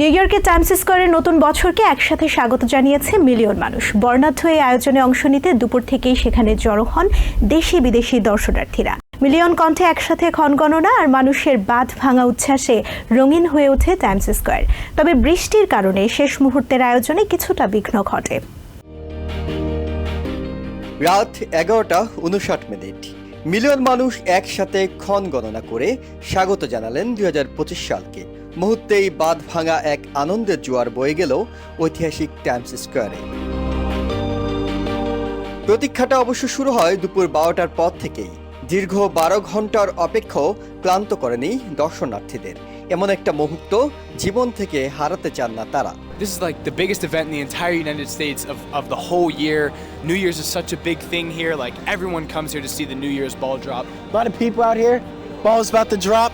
New ইয়র্কের Times স্কোয়ারে নতুন বছরকে একসাথে স্বাগত জানিয়েছে মিলিয়ন মানুষ। বর্ণাঢ্য এই আয়োজনে অংশ নিতে দুপুর থেকেই সেখানে জড়ো হন দেশি বিদেশি দর্শনার্থীরা। মিলিয়ন কণ্ঠে একসাথে ক্ষণগণনা আর মানুষের বাঁধ ভাঙা উচ্ছ্বাসে রঙিন হয়ে ওঠে টাইমস স্কোয়ার। তবে বৃষ্টির কারণে শেষ মুহূর্তের আয়োজনে কিছুটা বিঘ্ন ঘটে। রাত এগারোটা উনষাট মিনিট। মিলিয়ন মানুষ একসাথে ক্ষণ গণনা করে স্বাগত জানালেন দুই হাজার পঁচিশ সালকে। মুহূর্তেই বাঁধ ভাঙা এক আনন্দের জোয়ার বয়ে গেল ঐতিহাসিক টাইমস স্কোয়ারে। প্রতীক্ষাটা অবশ্য শুরু হয় দুপুর বারোটার পর থেকেই। দীর্ঘ বারো ঘণ্টার অপেক্ষাও ক্লান্ত করেনি দর্শনার্থীদের। এমন একটা মুহূর্ত জীবন থেকে হারাতে চান না তারা। This is like the biggest event in the entire United States of, of the whole year. New Year's is such a big thing here. Like everyone comes here to see the New Year's ball drop. A lot of people out here. Ball's about to drop.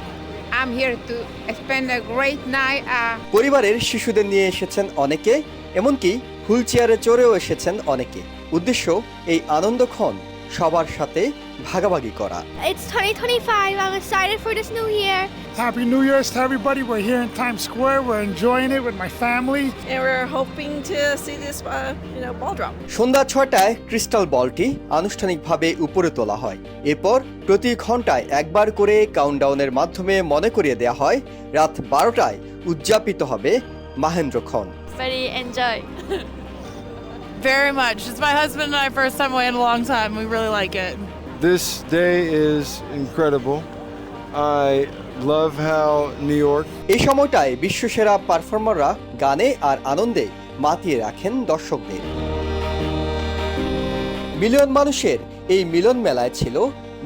I'm here to spend a great night. Uh, পরিবারের শিশুদের নিয়ে এসেছেন অনেকে এমনকি wheel চেয়ারে চড়েও এসেছেন অনেকে উদ্দেশ্য এই আনন্দক্ষণ সবার সাথে ভাগাভাগি করা It's 2025. I'm excited for this new year. Happy New Year's to everybody. We're here in Times Square. We're enjoying it with my family. and we're hoping to see this, uh, you know, ball drop. সন্ধ্যা ছয়টায় crystal বলটি আনুষ্ঠানিকভাবে উপরে তোলা হয় এরপর প্রতি ঘন্টায় একবার করে কাউন্টডাউনের মাধ্যমে মনে করিয়ে দেওয়া হয় রাত বারোটায় উদযাপিত হবে মাহেন্দ্রক্ষণ Very enjoy. Very much. It's my husband and I first time away in a long time. We really like it. This day is incredible. I love how New York এই সময়টায় বিশ্বসেরা পারফর্মাররা গানে আর আনন্দে মাতিয়ে রাখেন দর্শকদের মিলিয়ন মানুষের এই মিলন মেলায় ছিল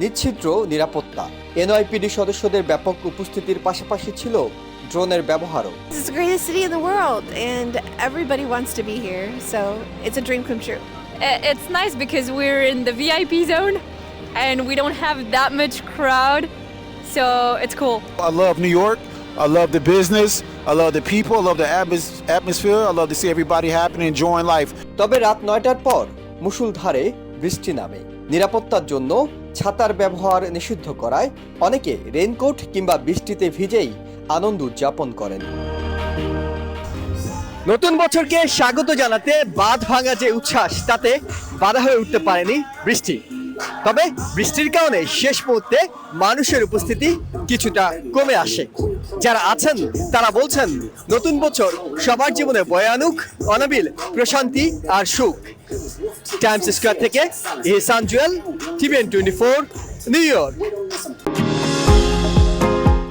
নিচ্ছিদ্র নিরাপত্তা এনআইপিডি সদস্যদের ব্যাপক উপস্থিতির পাশাপাশি ছিল ড্রোনের ব্যবহারও This is the greatest city in the world, and everybody wants to be here, so it's a dream come true. It's nice because we're in the VIP zone and we don't have that much crowd. So it's cool. I love New York. I love the business. I love the people. I love the atmos- atmosphere. I love to see everybody happy and enjoying life. তবে রাত নয়টার পর মুষলধারে বৃষ্টি নামে নিরাপত্তার জন্য ছাতার ব্যবহার নিষিদ্ধ করায় অনেকে রেইনকোট কিংবা বৃষ্টিতে ভিজেই আনন্দ উদযাপন করেন। নতুন বছরকে স্বাগত জানাতে বাঁধ ভাঙা যে উচ্ছ্বাস, তাতে বাধা হয়ে উঠতে পারেনি বৃষ্টি। তবে বৃষ্টির কারণে শেষ মুহূর্তে মানুষের উপস্থিতি কিছুটা কমে আসে। যারা আছেন, তারা বলছেন, নতুন বছর সবার জীবনে বয়ে আনুক অনাবিল প্রশান্তি আর সুখ। টাইমস স্কোয়ার থেকে Ehsan Jewel, TVN twenty four, New York.